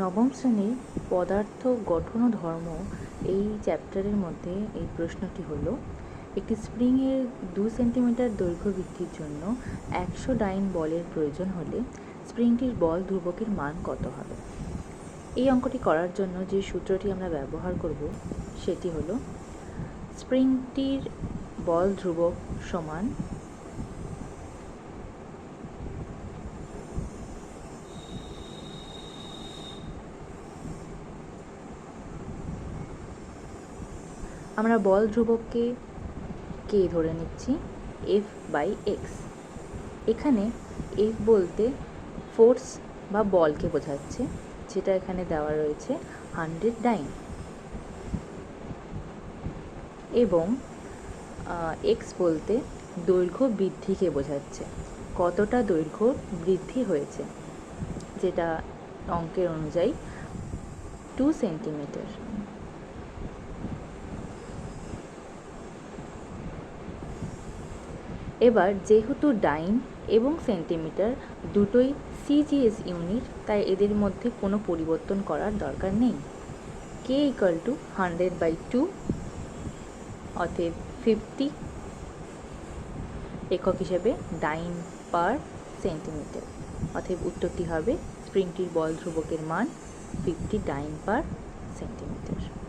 নবম শ্রেণির পদার্থ, গঠন ও ধর্ম এই চ্যাপ্টারের মধ্যে এই প্রশ্নটি হলো, একটি স্প্রিংয়ের দু সেন্টিমিটার দৈর্ঘ্য বৃদ্ধির জন্য একশো ডাইন বলের প্রয়োজন হলে স্প্রিংটির বল ধ্রুবকের মান কত হবে? এই অঙ্কটি করার জন্য যে সূত্রটি আমরা ব্যবহার করব সেটি হলো স্প্রিংটির বল ধ্রুবক সমান আমরা বল ধ্রুবককে কে ধরে নিচ্ছি? এফ বাই এক্স এখানে এফ বলতে ফোর্স বা বলকে বোঝাচ্ছে, যেটা এখানে দেওয়া রয়েছে হান্ড্রেড ডাইন এবং এক্স বলতে দৈর্ঘ্য বৃদ্ধিকে বোঝাচ্ছে, কতটা দৈর্ঘ্য বৃদ্ধি হয়েছে, যেটা অঙ্কের অনুযায়ী টু সেন্টিমিটার এবার যেহেতু ডাইন এবং সেন্টিমিটার দুটোই সিজিএস ইউনিট, তাই এদের মধ্যে কোনো পরিবর্তন করার দরকার নেই। K equal to hundred by two অতএব ফিফটি একক হিসেবে ডাইন পার সেন্টিমিটার। অতএব উত্তরটি হবে স্প্রিংটির বল ধ্রুবকের মান ফিফটি ডাইন পার সেন্টিমিটার।